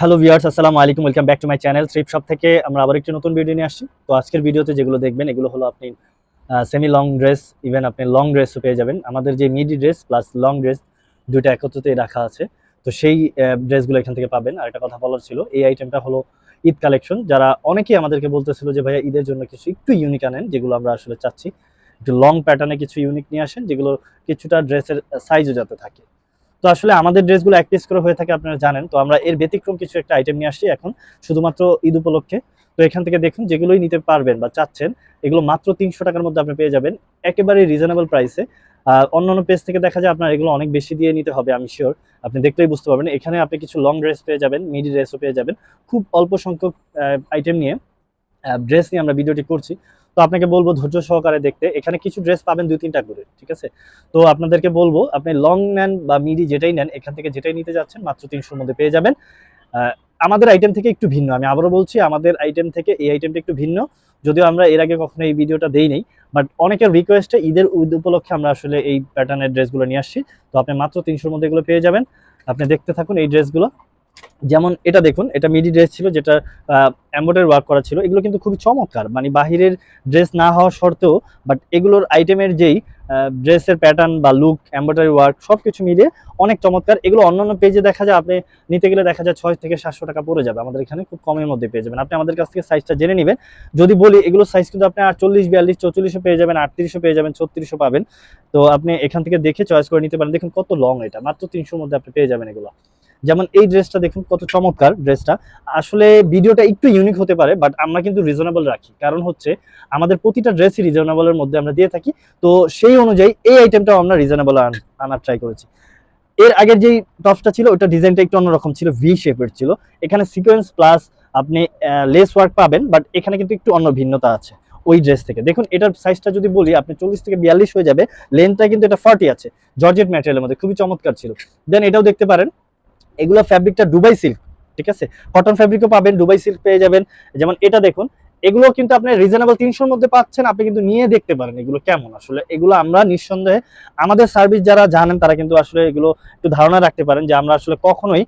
Hello viewers আসসালামু আলাইকুম welcome back to my channel trip shop থেকে আমরা আবার একটি নতুন ভিডিও নিয়ে আসছি। তো আজকের ভিডিওতে যেগুলো দেখবেন, এগুলো হলো আপনি সেমি লং ড্রেস ইভেন আপনি লং ড্রেসও পেয়ে যাবেন। আমাদের যে midi dress plus long dress দুইটা একত্রতেই রাখা আছে। তো সেই ড্রেসগুলো এখান থেকে পাবেন। আর একটা কথা বলার ছিল, এই আইটেমটা হলো ঈদ কালেকশন যারা অনেকেই আমাদেরকে বলতেছিল যে, ভাইয়া, ঈদের জন্য কিছু একটু ইউনিক আনেন, যেগুলো আমরা আসলে চাচ্ছি। একটু লং প্যাটার্নে কিছু ইউনিক নিয়ে আসেন, যেগুলো কিছুটা ড্রেসের সাইজও যাতে থাকে। তো আসলে আমাদের ড্রেসগুলো এক পিস করে হয়ে থাকে আপনারা জানেন। তো আমরা এর ব্যতিক্রম কিছু একটা আইটেম নিয়ে আসছি এখন, শুধুমাত্র ঈদ উপলক্ষে। তো এখান থেকে দেখুন, যেগুলোই নিতে পারবেন বা চাচ্ছেন, এগুলো মাত্র তিনশো টাকার মধ্যে আপনি পেয়ে যাবেন। একেবারে রিজনেবল প্রাইসে আর অন্যান্য পেজ থেকে দেখা যায় আপনার এগুলো অনেক বেশি দিয়ে নিতে হবে, আমি শিওর আপনি দেখলেই বুঝতে পারবেন। এখানে আপনি কিছু লং ড্রেস পেয়ে যাবেন মিডি ড্রেসও পেয়ে যাবেন। খুব অল্প সংখ্যক আইটেম নিয়ে। ড্রেস নিয়ে আমরা ভিডিওটি করছি। তো আপনাকে বলব ধৈর্য সহকারে দেখতে। এখানে কিছু ড্রেস পাবেন দুই, তিনটা করে, ঠিক আছে? তো আপনাদেরকে বলব, আপনি লং নেন বা মিডি যেটাই নেন, এখান থেকে যেটাই নিতে যাচ্ছেন, মাত্র তিনশোর মধ্যে পেয়ে যাবেন। আমাদের আইটেম থেকে একটু ভিন্ন, আমি আবারও বলছি, আমাদের আইটেম থেকে এই আইটেমটা একটু ভিন্ন। যদিও আমরা এর আগে কখনো এই ভিডিওটা দেই নেই বাট অনেকের রিকোয়েস্টে ঈদের ঈদ উপলক্ষে আমরা আসলে এই প্যাটার্নের ড্রেসগুলো নিয়ে আসছি। তো আপনি মাত্র তিনশোর মধ্যে এগুলো পেয়ে যাবেন। আপনি দেখতে থাকুন এই ড্রেসগুলো যেমন এটা দেখুন, এটা মিডি ড্রেস ছিল যেটা এম্বয়ডারি ওয়ার্ক করা ছিল, এগুলো কিন্তু খুবই চমৎকার। মানে বাহিরের ড্রেস না হওয়া সত্ত্বেও বাট এগুলোর আইটেমের যেই ড্রেসের প্যাটার্ন বা লুক এম্বয়ডারি ওয়ার্ক সব কিছু মিলিয়ে অনেক চমৎকার। এগুলো অন্যান্য পেজে দেখা যায়, আপনি নিতে গেলে দেখা যায় ছয় থেকে সাতশো টাকা পড়ে যাবে। আমাদের এখানে খুব কমের মধ্যে পেয়ে যাবেন। আপনি আমাদের কাছ থেকে সাইজটা জেনে নেবেন। যদি বলি, এগুলো সাইজ কিন্তু আপনি আটচল্লিশ, বিয়াল্লিশ, চৌচল্লিশও পেয়ে যাবেন, আটত্রিশও পেয়ে যাবেন, ছত্রিশও পাবেন। তো আপনি এখান থেকে দেখে চয়েস করে নিতে পারেন। দেখুন কত লং এটা, মাত্র তিনশোর মধ্যে আপনি পেয়ে যাবেন এগুলো। যেমন এই ড্রেসটা দেখুন, কত চমৎকার ড্রেসটা। আসলে ভিডিওটা একটু ইউনিক হতে পারে বাট আমরা কিন্তু রিজনেবল রাখি। কারণ হচ্ছে, আমাদের প্রতিটা ড্রেসই রিজনেবলের মধ্যে আমরা দিয়ে থাকি। তো সেই অনুযায়ী এই আইটেমটাও আমরা রিজনেবল আনার ট্রাই করেছি। এর আগের যেই টপসটা ছিল, ওটা ডিজাইনটা একটু অন্যরকম ছিল ভি শেপের ছিল। এখানে সিকোয়েন্স প্লাস আপনি লেস ওয়ার্ক পাবেন বাট এখানে কিন্তু একটু অন্য ভিন্নতা আছে ওই ড্রেস থেকে। দেখুন, এটার সাইজটা যদি বলি, আপনি চল্লিশ থেকে বিয়াল্লিশ হয়ে যাবে লেন্থটা কিন্তু এটা ফর্টি আছে জর্জেট ম্যাটেরিয়ালের মধ্যে, খুবই চমৎকার ছিল। দেন এটাও দেখতে পারেন এগুলো ফ্যাব্রিকটা ডুবাই সিল্ক ঠিক আছে? কটন ফ্যাব্রিকও পাবেন ডুবাই সিল্ক পেয়ে যাবেন। যেমন এটা দেখুন এগুলো কিন্তু আপনি রিজনেবল তিনশোর মধ্যে পাচ্ছেন, আপনি কিন্তু নিয়ে দেখতে পারেন এগুলো কেমন। আসলে এগুলো আমরা নিঃসন্দেহে আমাদের সার্ভিস যারা জানেন, তারা কিন্তু আসলে এগুলো একটু ধারণা রাখতে পারেন যে আমরা আসলে কখনোই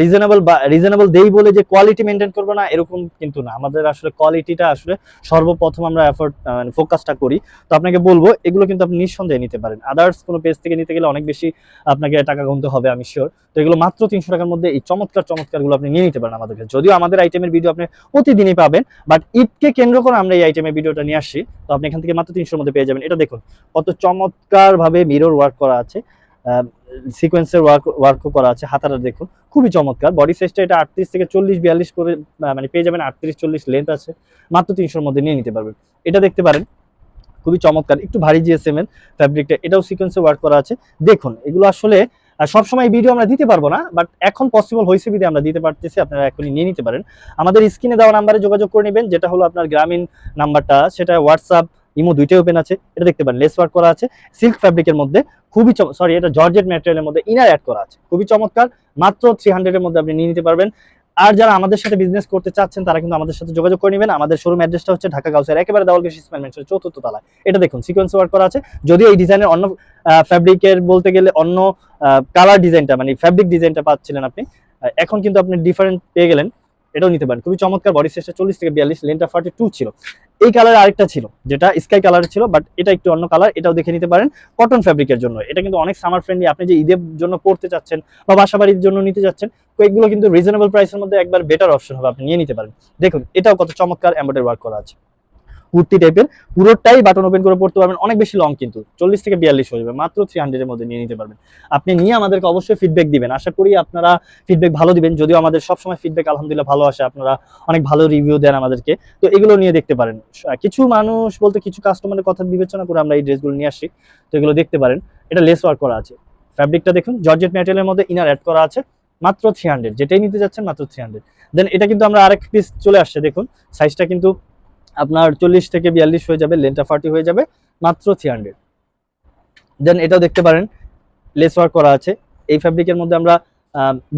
রিজনেবল বা রিজনেবল দেই বলে যে কোয়ালিটি মেনটেন করব না, এরকম কিন্তু না। আমাদের আসলে কোয়ালিটিটা আসলে সর্বপ্রথম আমরা এফোর্ট মানে ফোকাসটা করি। তো আপনাকে বলব, এগুলো কিন্তু আপনি নিঃসন্দেহে নিতে পারেন। আদার্স কোনো পেজ থেকে নিতে গেলে অনেক বেশি আপনাকে টাকা গুনতে হবে, আমি শিওর তো এগুলো মাত্র তিনশো টাকার মধ্যে এই চমৎকার, চমৎকারগুলো আপনি নিয়ে নিতে পারেন আমাদের কাছে। যদিও আমাদের আইটেমের ভিডিও আপনি প্রতিদিনই পাবেন বাট ঈদকে কেন্দ্র করে আমরা এই আইটেমের ভিডিওটা নিয়ে আসছি। তো আপনি এখান থেকে মাত্র তিনশোর মধ্যে পেয়ে যাবেন। এটা দেখুন, কত চমৎকার ভাবে মিরর ওয়ার্ক করা আছে। সিকোয়েন্সের ওয়ার্ক ওয়ার্কও করা আছে, হাতাটা দেখুন, খুবই চমৎকার। বডি সাইজটা এটা আটত্রিশ থেকে চল্লিশ, বিয়াল্লিশ করে মানে পেয়ে যাবেন আটত্রিশ, চল্লিশ লেন্থ আছে। মাত্র তিনশোর মধ্যে নিয়ে নিতে পারবেন। এটা দেখতে পারেন, খুবই চমৎকার। একটু ভারী জিএসএম এর ফ্যাব্রিকটা এটাও সিকোয়েন্সে ওয়ার্ক করা আছে। দেখুন, এগুলো আসলে সবসময় ভিডিও আমরা দিতে পারব না বাট এখন পসিবল হয়েছে বিধে আমরা দিতে পারতেছি, আপনারা এখনই নিয়ে নিতে পারেন। আমাদের স্ক্রিনে দেওয়া নাম্বারে যোগাযোগ করে নেবেন, যেটা হলো আপনার গ্রামীণ নাম্বারটা সেটা হোয়াটসঅ্যাপ ইমো দুইটাই ওপেন আছে, এটা দেখতে পারেন লেস ওয়ার্ক করা আছে সিল্ক ফ্যাব্রিকের মধ্যে খুবই সরি এটা জর্জেট ম্যাটেরিয়ালের মধ্যে ইনার অ্যাড করা আছে, খুবই চমৎকার, মাত্র থ্রি হান্ড্রেডের মধ্যে আপনি নিয়ে নিতে পারবেন। আর যারা আমাদের সাথে বিজনেস করতে চাচ্ছেন, তারা কিন্তু আমাদের সাথে যোগাযোগ করে নেবেন। আমাদের শোরুম অ্যাড্রেসটা হচ্ছে ঢাকা গাউসের একেবারে দেওয়ালকে ইসমাইল মেনশন চতুর্থ তলায়। এটা দেখুন সিকোয়েন্স ওয়ার্ক করা আছে। যদি এই ডিজাইনের অন্য ফ্যাব্রিকের বলতে গেলে অন্য কালার ডিজাইনটা মানে ফ্যাব্রিক ডিজাইনটা পাচ্ছিলেন আপনি। এখন কিন্তু আপনি ডিফারেন্ট পেয়ে গেলেন। এটাও নিতে পারেন। খুবই চমৎকার বডি সাইজটা চল্লিশ থেকে বিয়াল্লিশ লেনটা ফার্টি টু ছিল। এই কালার আরেকটা ছিল, যেটা স্কাই কালার ছিল বাট এটা একটু অন্য কালার এটাও দেখে নিতে পারেন কটন ফ্যাব্রিকের জন্য। এটা কিন্তু অনেক সামার ফ্রেন্ডলি আপনি যে ঈদের জন্য পড়তে চাচ্ছেন বা বাসাবাড়ির জন্য নিতে চাচ্ছেন এগুলো কিন্তু রিজনেবল প্রাইসের মধ্যে একবার বেটার অপশন হবে, আপনি নিয়ে নিতে পারেন। দেখুন, এটাও কত চমৎকার এম্বয়ডারি ওয়ার্ক করা আছে। কুর্তি টাইপের পুরোটাই বাটন ওপেন করে পড়তে পারবেন। অনেক বেশি লং কিন্তু, চল্লিশ থেকে বিয়াল্লিশ হয়ে যাবে, মাত্র থ্রি হান্ড্রেডের মধ্যে নিয়ে নিতে পারবেন। আপনি নিয়ে আমাদেরকে অবশ্যই ফিডব্যাক দিবেন। আশা করি আপনারা ফিডব্যাক ভালো দিবেন, যদিও আমাদের সবসময় ফিডব্যাক আলহামদুলিল্লাহ ভালো আসে, আপনারা অনেক ভালো রিভিউ দেন আমাদেরকে। তো এগুলো নিয়ে দেখতে পারেন। কিছু মানুষ বলতে কিছু কাস্টমারের কথা বিবেচনা করে আমরা এই ড্রেসগুলো নিয়ে আসি। তো এগুলো দেখতে পারেন। এটা লেস ওয়ার্ক করা আছে। ফ্যাব্রিকটা দেখুন জর্জেট ম্যাটেরিয়ালের মধ্যে ইনার অ্যাড করা আছে, মাত্র থ্রি হান্ড্রেড যেটাই নিতে যাচ্ছেন, মাত্র থ্রি হান্ড্রেড দেন এটা কিন্তু আমরা আরেক পিস চলে আসছে, দেখুন। সাইজটা কিন্তু আপনার চল্লিশ থেকে বিয়াল্লিশ হয়ে যাবে লেনটা ফার্টি হয়ে যাবে, মাত্র থ্রি হান্ড্রেড দেন এটাও দেখতে পারেন লেস ওয়ার্ক করা আছে। এই ফ্যাব্রিকের মধ্যে আমরা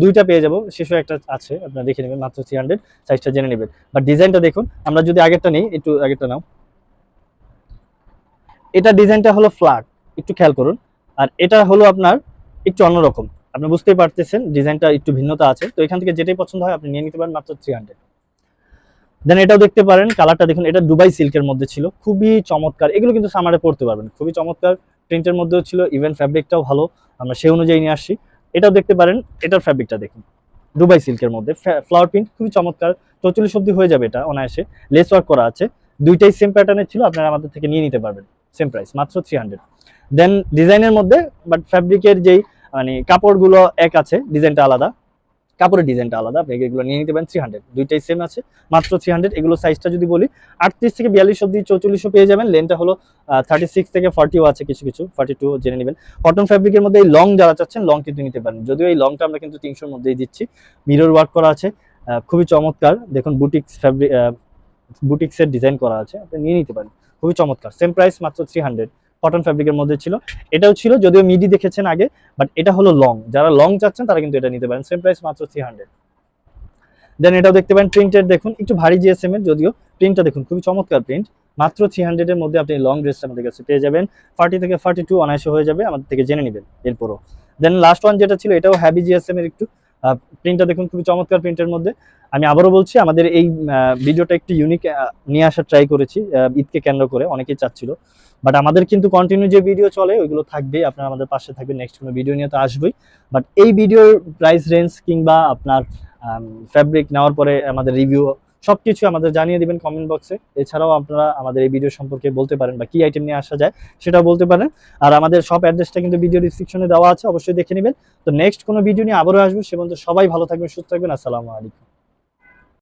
দুইটা পেয়ে যাব শেষও একটা আছে, আপনারা দেখে নেবেন, মাত্র থ্রি হান্ড্রেড সাইজটা জেনে নেবেন। বাট ডিজাইনটা দেখুন, আমরা যদি আগেরটা নেই, একটু আগেরটা নাও। এটা ডিজাইনটা হলো ফ্ল্যাট একটু খেয়াল করুন। আর এটা হলো আপনার একটু অন্যরকম। আপনি বুঝতেই পারতেছেন ডিজাইনটা একটু ভিন্নতা আছে। তো এখান থেকে যেটাই পছন্দ হয়, আপনি নিয়ে নিতে পারেন, মাত্র থ্রি হান্ড্রেড দেন এটাও দেখতে পারেন কালারটা দেখুন, এটা দুবাই সিল্কের মধ্যে ছিল। খুবই চমৎকার। এগুলো কিন্তু সামারে পড়তে পারবেন খুবই চমৎকার প্রিন্টের মধ্যেও ছিল ইভেন ফ্যাব্রিকটাও ভালো। আমরা সেই অনুযায়ী নিয়ে আসছি। এটাও দেখতে পারেন, এটার ফ্যাব্রিকটা দেখুন। দুবাই সিল্কের মধ্যে। ফ্লাওয়ার প্রিন্ট খুবই চমৎকার। চৌচল্লিশ অব্দি হয়ে যাবে এটা অনায়াসে। লেস ওয়ার্ক করা আছে। দুইটাই সেম প্যাটার্নের ছিল, আপনারা আমাদের থেকে নিয়ে নিতে পারবেন। সেম প্রাইস মাত্র থ্রি হান্ড্রেড দেন ডিজাইনের মধ্যে বাট ফ্যাব্রিকের যেই মানে কাপড়গুলো এক আছে ডিজাইনটা আলাদা। কাপড়ের ডিজাইনটা আলাদা, আপনি এগুলো নিয়ে নিতে পারেন থ্রি হান্ড্রেড দুইটাই সেম আছে, মাত্র থ্রি হান্ড্রেড এগুলো সাইজটা যদি বলি, আটত্রিশ থেকে বিয়াল্লিশ অব্দি চৌচল্লিশও পেয়ে যাবেন লেনটা হলো থার্টি সিক্স থেকে ফর্টিও আছে কিছু কিছু ফর্টি টু জেনে নেবেন। কটন ফ্যাব্রিকের মধ্যে এই লং যারা চাচ্ছেন লং কিন্তু নিতে পারেন। যদিও এই লংটা আমরা কিন্তু তিনশোর মধ্যেই দিচ্ছি। মিরর ওয়ার্ক করা আছে খুবই চমৎকার। দেখুন বুটিক্স ফ্যাব্রিক বুটিক্সের ডিজাইন করা আছে, আপনি নিয়ে নিতে পারেন। খুবই চমৎকার সেম প্রাইস মাত্র থ্রি হান্ড্রেড কটন ফ্যাব্রিকের মধ্যে ছিল। এটাও ছিল, যদিও মিডি দেখেছেন আগে বাট এটা হলো লং যারা লং চাচ্ছেন, তারা কিন্তু এটা নিতে পারেন। সেম প্রাইস মাত্র থ্রি হান্ড্রেড দেন এটাও দেখতে পারেন প্রিন্টের দেখুন, একটু ভারী জিএসএম এর, যদিও প্রিন্টটা দেখুন, খুবই চমৎকার প্রিন্ট মাত্র থ্রি হান্ড্রেডের মধ্যে আপনি লং ড্রেসটা আমাদের কাছে পেয়ে যাবেন। ফার্টি থেকে ফার্টি টু অনায়াসে হয়ে যাবে, আমাদের থেকে জেনে নেবেন এরপরও। দেন লাস্ট ওয়ান যেটা ছিল, এটাও হ্যাভি জিএসএম এর একটু। প্রিন্টটা দেখুন, খুবই চমৎকার প্রিন্টের মধ্যে। আমি আবারও বলছি, আমাদের এই ভিডিওটা একটু ইউনিক নিয়ে আসার ট্রাই করেছি ঈদকে কেন্দ্র করে, অনেকেই চাচ্ছিল। বাট আমাদের কিন্তু কন্টিনিউ যে ভিডিও চলে, ওইগুলো থাকবেই, আপনার আমাদের পাশে থাকবে নেক্সট কোনো ভিডিও নিয়ে তো আসবেই। বাট এই ভিডিওর প্রাইস রেঞ্জ কিংবা আপনার ফ্যাব্রিক নেওয়ার পরে আমাদের রিভিউ সবকিছু আমাদের জানিয়ে দিবেন কমেন্ট বক্সে এছাড়াও আপনারা আমাদের এই ভিডিও সম্পর্কে বলতে পারেন বা কি আইটেম নিয়ে আসা যায় সেটাও বলতে পারেন। আর আমাদের সব অ্যাড্রেসটা কিন্তু ভিডিও ডিসক্রিপশনে দেওয়া আছে, অবশ্যই দেখে নেবেন। তো নেক্সট কোনো ভিডিও নিয়ে আবারও আসব। সে সবাই ভালো থাকবেন, সুস্থ থাকবেন। আসসালামু আলাইকুম।